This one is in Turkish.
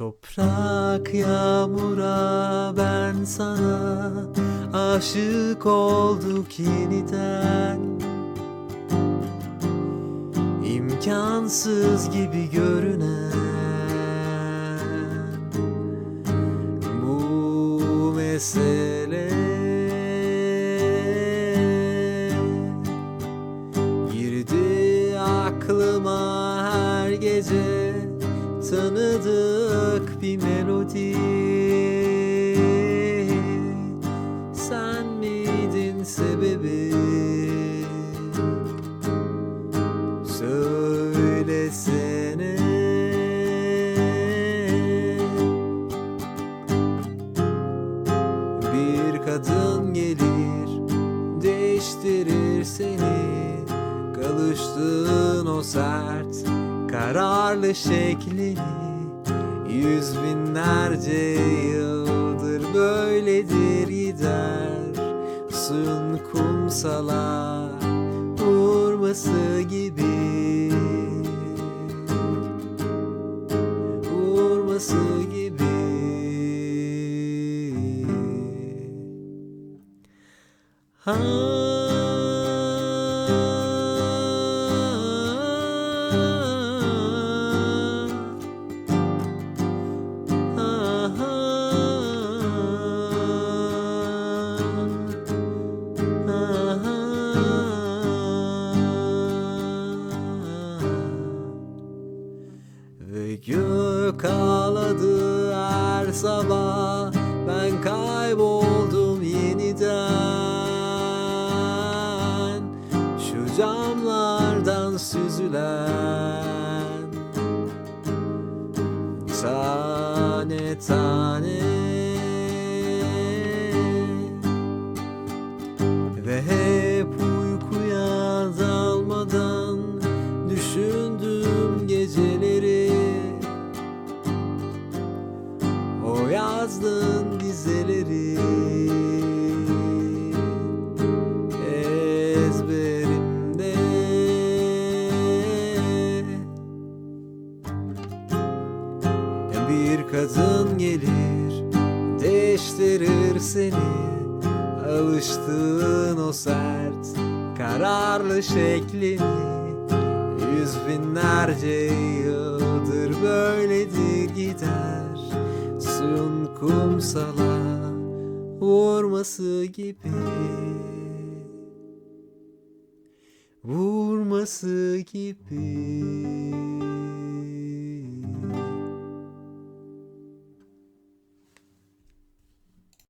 Toprak yağmura ben sana aşık olduk yeniden. İmkansız gibi görünen bu mesele. Girdi aklıma her gece tanıdık bir melodi. Sen miydin sebebi? Söylesene. Bir kadın gelir değiştirir seni. Kalıştığın o sert kararlı şeklini Yüz binlerce yıldır böyledir gider. Suyun kumsala vurması gibi. Vurması gibi. Ha gök ağladı her sabah. Ben kayboldum yeniden. Şu camlardan süzülen Tane tane dizeleri. Ezberimde. Bir kadın gelir Değiştirir seni. Alıştığın o sert Kararlı şeklini Yüz binlerce yıldır böyledir gider. Suyun kumsala vurması gibi. Vurması gibi